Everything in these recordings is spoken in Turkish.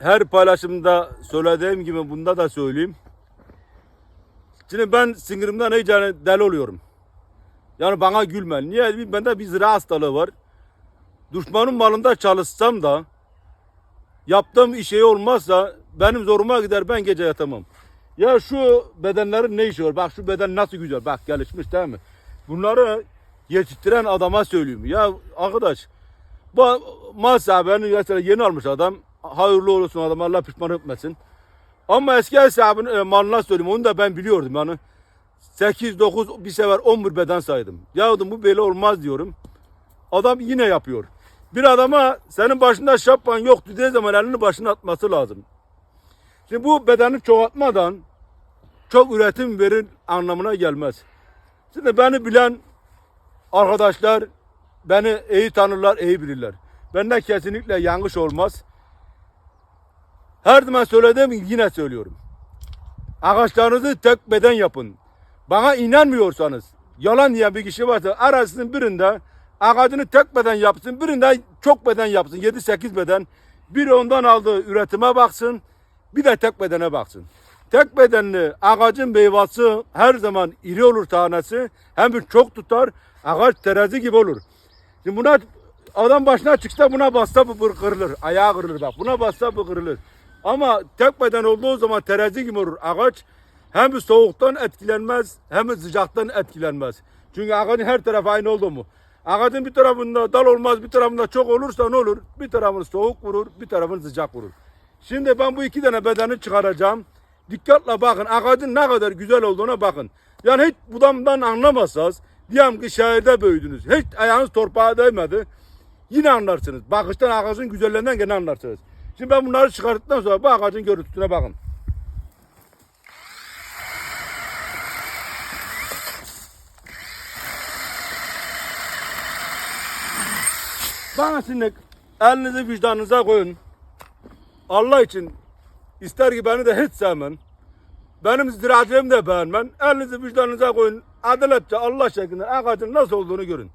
her paylaşımda söylediğim gibi bunda da söyleyeyim. Şimdi ben sinirimden iyice deli oluyorum. Yani bana gülme. Niye? Bende bir zira hastalığı var. Düşmanın malında çalışsam da yaptığım iş iyi olmazsa benim zoruma gider ben gece yatamam. Ya şu bedenlerin ne işi var? Bak şu beden nasıl güzel. Bak gelişmiş değil mi? Bunları yetiştiren adama söyleyeyim. Ya arkadaş bu mal sahibini mesela yeni almış adam. Hayırlı olsun adam Allah pişman etmesin. Ama eski sahibinin e, malına söyleyeyim onu da ben biliyordum yani. 8, 9 bir sefer 11 beden saydım. Ya dedim bu böyle olmaz diyorum. Adam yine yapıyor. Bir adama senin başında şapkan yok dediği zaman elini başına atması lazım. Şimdi bu bedeni çoğaltmadan çok üretim verir anlamına gelmez. Şimdi beni bilen arkadaşlar beni iyi tanırlar, iyi bilirler. Bende kesinlikle yanlış olmaz. Her zaman söylediğim gibi yine söylüyorum. Ağaçlarınızı tek beden yapın. Bana inanmıyorsanız, yalan diyen bir kişi varsa arasının birinde ağacını tek beden yapsın, birinde çok beden yapsın, 7-8 beden. Biri ondan aldığı üretime baksın, bir de tek bedene baksın. Tek bedenli ağacın meyvesi her zaman iri olur tanesi, hem bir çok tutar, ağaç terazi gibi olur. Şimdi buna adam başına çıksa buna bassa bu kırılır, ayağı kırılır bak. Buna bassa bu kırılır. Ama tek beden olduğu zaman terazi gibi olur. Ağaç hem soğuktan etkilenmez hem sıcaktan etkilenmez. Çünkü ağacın her tarafı aynı oldu mu? Ağacın bir tarafında dal olmaz, bir tarafında çok olursa ne olur? Bir tarafını soğuk vurur, bir tarafını sıcak vurur. Şimdi ben bu iki tane bedeni çıkaracağım. Dikkatle bakın ağacın ne kadar güzel olduğuna bakın. Yani hiç budamdan anlamazsanız diyelim ki şehirde büyüdünüz. Hiç ayağınız torpağa değmedi. Yine anlarsınız. Bakıştan ağacın güzelliğinden gene anlarsınız. Şimdi ben bunları çıkarttıktan sonra bu ağacın görüntüsüne bakın. Bana şimdi elinizi vicdanınıza koyun. Allah için ister ki beni de hiç sevmen. Benim ziraatımı da beğenmen. Elinizi vicdanınıza koyun. Adaletçe Allah şeklinde ağacın nasıl olduğunu görün.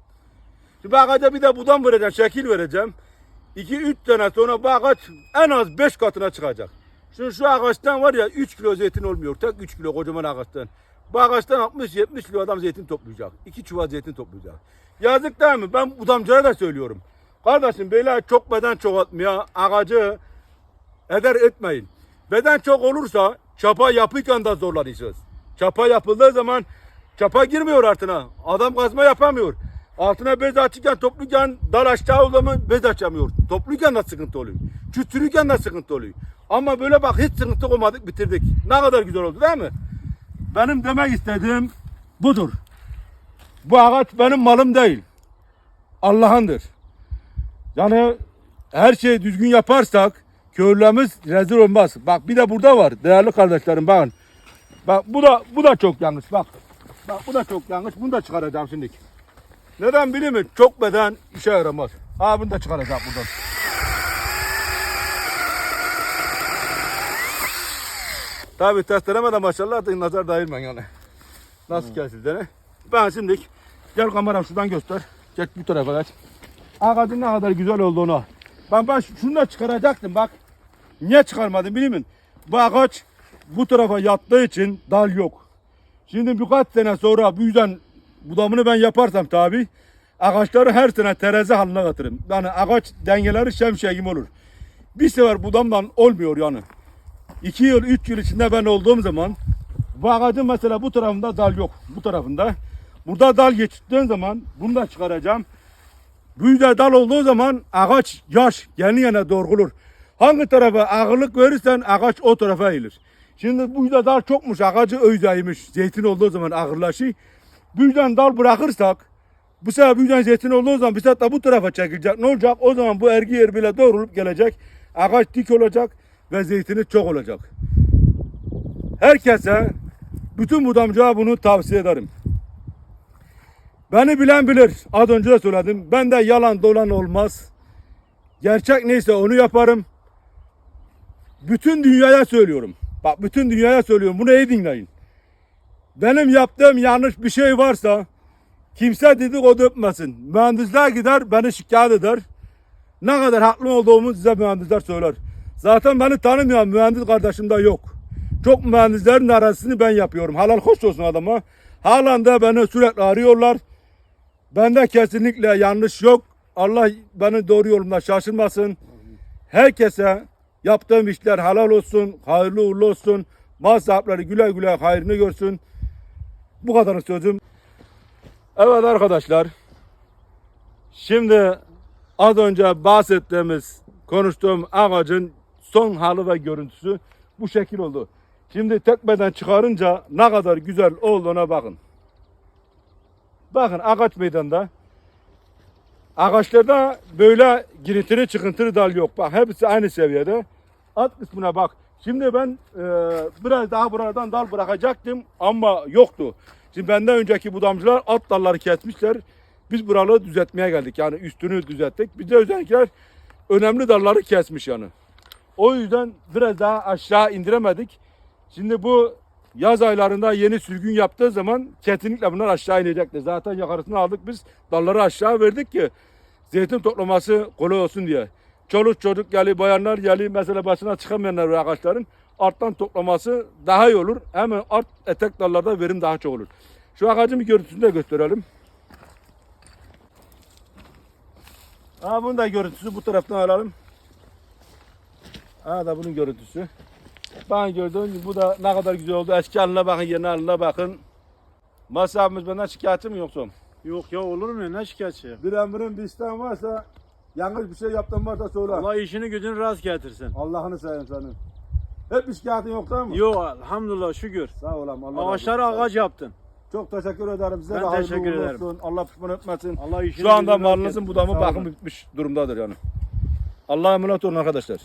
Şimdi ağaca bir de budam vereceğim, şekil vereceğim. 2-3 sene sonra bu ağaç en az 5 katına çıkacak. Şimdi şu ağaçtan var ya 3 kilo zeytin olmuyor. Tek 3 kilo kocaman ağaçtan. Bu ağaçtan 60-70 kilo adam zeytin toplayacak. 2 çuval zeytin toplayacak. Yazık değil mi? Ben budamcıya da söylüyorum. Kardeşim böyle çok beden çoğaltmaya ağacı eder etmeyin. Beden çok olursa çapa yapırken de zorlanacağız. Çapa yapıldığı zaman çapa girmiyor altına. Adam kazma yapamıyor. Altına bez açırken topluyken dal aşağı o bez açamıyor. Topluyken de sıkıntı oluyor. Küçülürken de sıkıntı oluyor. Ama böyle bak hiç sıkıntı olmadık bitirdik. Ne kadar güzel oldu değil mi? Benim demek istediğim budur. Bu ağaç benim malım değil. Allah'ındır. Yani her şeyi düzgün yaparsak köylülerimiz rezil olmaz. Bak bir de burada var değerli kardeşlerim bakın. Bak bu da bu da çok yanlış bak. Bak bu da çok yanlış. Bunu da çıkaracağım şimdi. Neden biliyor musun? Çok beden işe yaramaz. Ha bunu da çıkaracağım buradan. Tabi testereme maşallah da nazar değirmen yani. Nasıl kesildi ne? Ben şimdi gel kameram şuradan göster. Geç bu tarafa geç. Ağacın ne kadar güzel olduğunu. Ben ben şunu da çıkaracaktım bak. Niye çıkarmadım biliyor musun? Bu ağaç bu tarafa yattığı için dal yok. Şimdi birkaç sene sonra bu yüzden budamını ben yaparsam tabi ağaçları her sene terazi haline getiririm. Yani ağaç dengeleri şemşeğim olur. Bir sefer budamdan olmuyor yani. İki yıl, üç yıl içinde ben olduğum zaman bu ağacın mesela bu tarafında dal yok. Bu tarafında. Burada dal geçtiğin zaman bunu da çıkaracağım. Büyüde dal olduğu zaman ağaç yaş yeni yana doğrulur. Hangi tarafa ağırlık verirsen ağaç o tarafa eğilir. Şimdi büyüde dal çokmuş ağacı öydeymiş. Zeytin olduğu zaman ağırlaşıyor. Büyüden dal bırakırsak bu sefer büyüden zeytin olduğu zaman bir sefer bu tarafa çekilecek. Ne olacak? O zaman bu ergi yer bile doğrulup gelecek. Ağaç dik olacak ve zeytini çok olacak. Herkese bütün budamcıya bunu tavsiye ederim. Beni bilen bilir. Az önce de söyledim. Ben de yalan dolan olmaz. Gerçek neyse onu yaparım. Bütün dünyaya söylüyorum. Bak bütün dünyaya söylüyorum. Bunu iyi dinleyin. Benim yaptığım yanlış bir şey varsa kimse dedikodu etmesin. Mühendisler gider beni şikayet eder. Ne kadar haklı olduğumu size mühendisler söyler. Zaten beni tanımayan mühendis kardeşim de yok. Çok mühendislerin arasını ben yapıyorum. Halal hoş olsun adama. Halen de beni sürekli arıyorlar. Bende kesinlikle yanlış yok. Allah beni doğru yolumda şaşırmasın. Herkese yaptığım işler halal olsun, hayırlı uğurlu olsun. Mal sahipleri güle güle hayrını görsün. Bu kadar sözüm. Evet arkadaşlar. Şimdi az önce bahsettiğimiz, konuştuğum ağacın son hali ve görüntüsü bu şekil oldu. Şimdi tekmeden çıkarınca ne kadar güzel olduğuna bakın. Bakın ağaç meydanda. Ağaçlarda böyle girintili çıkıntılı dal yok. Bak hepsi aynı seviyede. Alt kısmına bak. Şimdi ben e, biraz daha buradan dal bırakacaktım ama yoktu. Şimdi benden önceki budamcılar alt dalları kesmişler. Biz buraları düzeltmeye geldik. Yani üstünü düzelttik. Bize özellikler önemli dalları kesmiş yani. O yüzden biraz daha aşağı indiremedik. Şimdi bu yaz aylarında yeni sürgün yaptığı zaman kesinlikle bunlar aşağı inecektir. Zaten yukarısını aldık biz dalları aşağı verdik ki zeytin toplaması kolay olsun diye. Çoluk çocuk geliyor, bayanlar geliyor. Mesela başına çıkamayanlar bu ağaçların alttan toplaması daha iyi olur. Hemen alt etek dallarda verim daha çok olur. Şu ağacın bir görüntüsünü de gösterelim. Ha bunun da görüntüsü bu taraftan alalım. Ha da bunun görüntüsü. Ben gördüğüm gibi bu da ne kadar güzel oldu. Eski haline bakın, yeni haline bakın. Masa abimiz benden şikayetçi mi yoksa? Yok ya olur mu? Ne şikayetçi? Bir emrin bir isteğin varsa, yanlış bir şey yaptın varsa söyle. Allah işini gücünü rast getirsin. Allah'ını seveyim senin. Hep bir şikayetin yok değil mi? Yok elhamdülillah şükür. Sağ olam. Allah razı Ağaçları olsun. ağaç yaptın. Çok teşekkür ederim size. Ben de hayırlı teşekkür uğurlu ederim. olsun. Allah pişman etmesin. Allah işini Şu anda gücünü rast malınızın getirsin. budamı Sağ bakım bitmiş durumdadır yani. Allah'a emanet olun arkadaşlar.